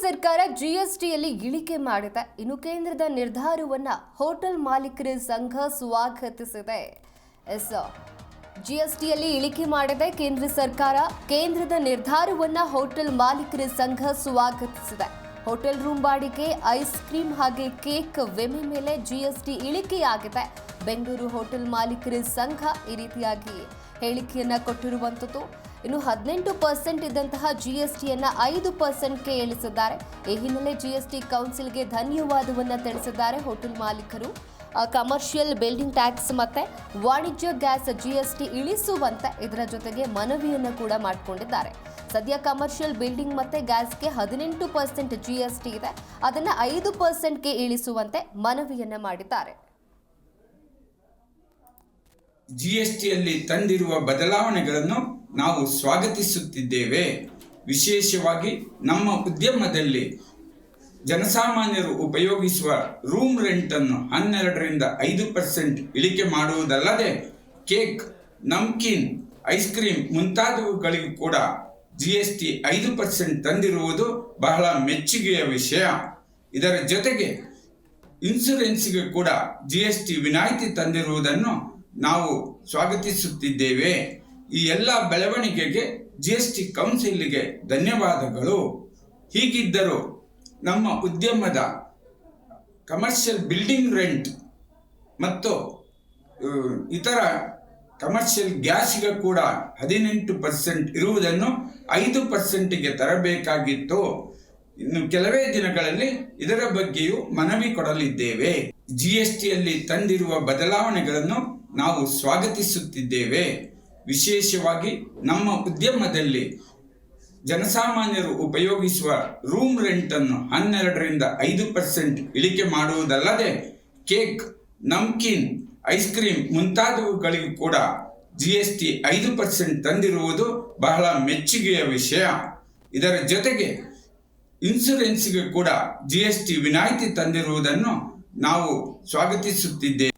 ಸರ್ಕಾರ ಜಿಎಸ್ಟಿಯಲ್ಲಿ ಇಳಿಕೆ ಮಾಡಿದೆ. ಇನ್ನು ಕೇಂದ್ರದ ನಿರ್ಧಾರವನ್ನ ಹೋಟೆಲ್ ಮಾಲೀಕರ ಸಂಘ ಸ್ವಾಗತಿಸಿದೆ. ಎಸ್ ಜಿಎಸ್ಟಿಯಲ್ಲಿ ಇಳಿಕೆ ಮಾಡಿದೆ. ಕೇಂದ್ರ ಸರ್ಕಾರ ಕೇಂದ್ರದ ನಿರ್ಧಾರವನ್ನ ಹೋಟೆಲ್ ಮಾಲೀಕರ ಸಂಘ ಸ್ವಾಗತಿಸಿದೆ. ಹೋಟೆಲ್ ರೂಮ್ ಬಾಡಿಗೆ, ಐಸ್ ಕ್ರೀಮ್ ಹಾಗೆ ಕೇಕ್, ವಿಮೆ ಮೇಲೆ ಜಿಎಸ್ಟಿ ಇಳಿಕೆಯಾಗಿದೆ. ಬೆಂಗಳೂರು ಹೋಟೆಲ್ ಮಾಲೀಕರ ಸಂಘ ಈ ರೀತಿಯಾಗಿ ಹೇಳಿಕೆಯನ್ನ ಕೊಟ್ಟಿರುವಂಥದ್ದು ಇನ್ನು ಹದಿನೆಂಟು ಪರ್ಸೆಂಟ್ ಇದ್ದಂತಹ ಜಿಎಸ್ಟಿಯನ್ನ ಐದು ಪರ್ಸೆಂಟ್ಗೆ ಇಳಿಸಿದ್ದಾರೆ. ಈ ಹಿನ್ನೆಲೆ ಜಿಎಸ್ಟಿ ಕೌನ್ಸಿಲ್ಗೆ ಧನ್ಯವಾದವನ್ನು ತಿಳಿಸಿದ್ದಾರೆ ಹೋಟೆಲ್ ಮಾಲೀಕರು. ಕಮರ್ಷಿಯಲ್ ಬಿಲ್ಡಿಂಗ್ ಟ್ಯಾಕ್ಸ್ ಮತ್ತೆ ವಾಣಿಜ್ಯ ಗ್ಯಾಸ್ ಜಿ ಎಸ್ ಟಿ ಇಳಿಸುವಂತೆ ಇದರ ಜೊತೆಗೆ ಮನವಿಯನ್ನು ಕೂಡ ಮಾಡಿಕೊಂಡಿದ್ದಾರೆ. ಸದ್ಯ ಕಮರ್ಷಿಯಲ್ ಬಿಲ್ಡಿಂಗ್ ಮತ್ತೆ ಗ್ಯಾಸ್ಗೆ ಹದಿನೆಂಟು ಪರ್ಸೆಂಟ್ ಜಿ ಎಸ್ ಟಿ ಇದೆ. ಅದನ್ನ ಐದು ಪರ್ಸೆಂಟ್ಗೆ ಇಳಿಸುವಂತೆ ಮನವಿಯನ್ನ ಮಾಡಿದ್ದಾರೆ. ಜಿಎಸ್ಟಿಯಲ್ಲಿ ತಂದಿರುವ ಬದಲಾವಣೆಗಳನ್ನು ನಾವು ಸ್ವಾಗತಿಸುತ್ತಿದ್ದೇವೆ. ವಿಶೇಷವಾಗಿ ನಮ್ಮ ಉದ್ಯಮದಲ್ಲಿ ಜನಸಾಮಾನ್ಯರು ಉಪಯೋಗಿಸುವ ರೂಮ್ ರೆಂಟ್ ಅನ್ನು ಹನ್ನೆರಡರಿಂದ ಐದು ಪರ್ಸೆಂಟ್ ಇಳಿಕೆ ಮಾಡುವುದಲ್ಲದೆ ಕೇಕ್, ನಮ್ಕಿನ್, ಐಸ್ ಕ್ರೀಮ್ ಮುಂತಾದವುಗಳಿಗೂ ಕೂಡ ಜಿ ಎಸ್ ಟಿ ಐದು ಪರ್ಸೆಂಟ್ ತಂದಿರುವುದು ಬಹಳ ಮೆಚ್ಚುಗೆಯ ವಿಷಯ. ಇದರ ಜೊತೆಗೆ ಇನ್ಸುರೆನ್ಸ್ಗೆ ಕೂಡ ಜಿ ಎಸ್ ಟಿ ವಿನಾಯಿತಿ ತಂದಿರುವುದನ್ನು ನಾವು ಸ್ವಾಗತಿಸುತ್ತಿದ್ದೇವೆ. ಈ ಎಲ್ಲ ಬೆಳವಣಿಗೆಗೆ ಜಿ ಎಸ್ ಟಿ ಕೌನ್ಸಿಲ್ಗೆ ಧನ್ಯವಾದಗಳು. ಹೀಗಿದ್ದರೂ ನಮ್ಮ ಉದ್ಯಮದ ಕಮರ್ಷಿಯಲ್ ಬಿಲ್ಡಿಂಗ್ ರೆಂಟ್ ಮತ್ತು ಇತರ ಕಮರ್ಷಿಯಲ್ ಗ್ಯಾಸ್ಗೆ ಕೂಡ ಹದಿನೆಂಟು ಪರ್ಸೆಂಟ್ ಇರುವುದನ್ನು ಐದು ಪರ್ಸೆಂಟಿಗೆ ತರಬೇಕಾಗಿತ್ತು. ಇನ್ನು ಕೆಲವೇ ದಿನಗಳಲ್ಲಿ ಇದರ ಬಗ್ಗೆಯೂ ಮನವಿ ಕೊಡಲಿದ್ದೇವೆ. ಜಿ ಎಸ್ ಟಿಯಲ್ಲಿ ತಂದಿರುವ ಬದಲಾವಣೆಗಳನ್ನು ನಾವು ಸ್ವಾಗತಿಸುತ್ತಿದ್ದೇವೆ. ವಿಶೇಷವಾಗಿ ನಮ್ಮ ಉದ್ಯಮದಲ್ಲಿ ಜನಸಾಮಾನ್ಯರು ಉಪಯೋಗಿಸುವ ರೂಮ್ ರೆಂಟ್ ಅನ್ನು ಹನ್ನೆರಡರಿಂದ ಐದು ಪರ್ಸೆಂಟ್ ಇಳಿಕೆ ಮಾಡುವುದಲ್ಲದೆ ಕೇಕ್, ನಮ್ಕಿನ್, ಐಸ್ ಕ್ರೀಮ್ ಮುಂತಾದವುಗಳಿಗೂ ಕೂಡ ಜಿ ಎಸ್ ಟಿ ಐದು ಪರ್ಸೆಂಟ್ ತಂದಿರುವುದು ಬಹಳ ಮೆಚ್ಚುಗೆಯ ವಿಷಯ. ಇದರ ಜೊತೆಗೆ ಇನ್ಸುರೆನ್ಸ್ಗೆ ಕೂಡ ಜಿ ಎಸ್ ಟಿ ವಿನಾಯಿತಿ ತಂದಿರುವುದನ್ನು ನಾವು ಸ್ವಾಗತಿಸುತ್ತಿದ್ದೇವೆ.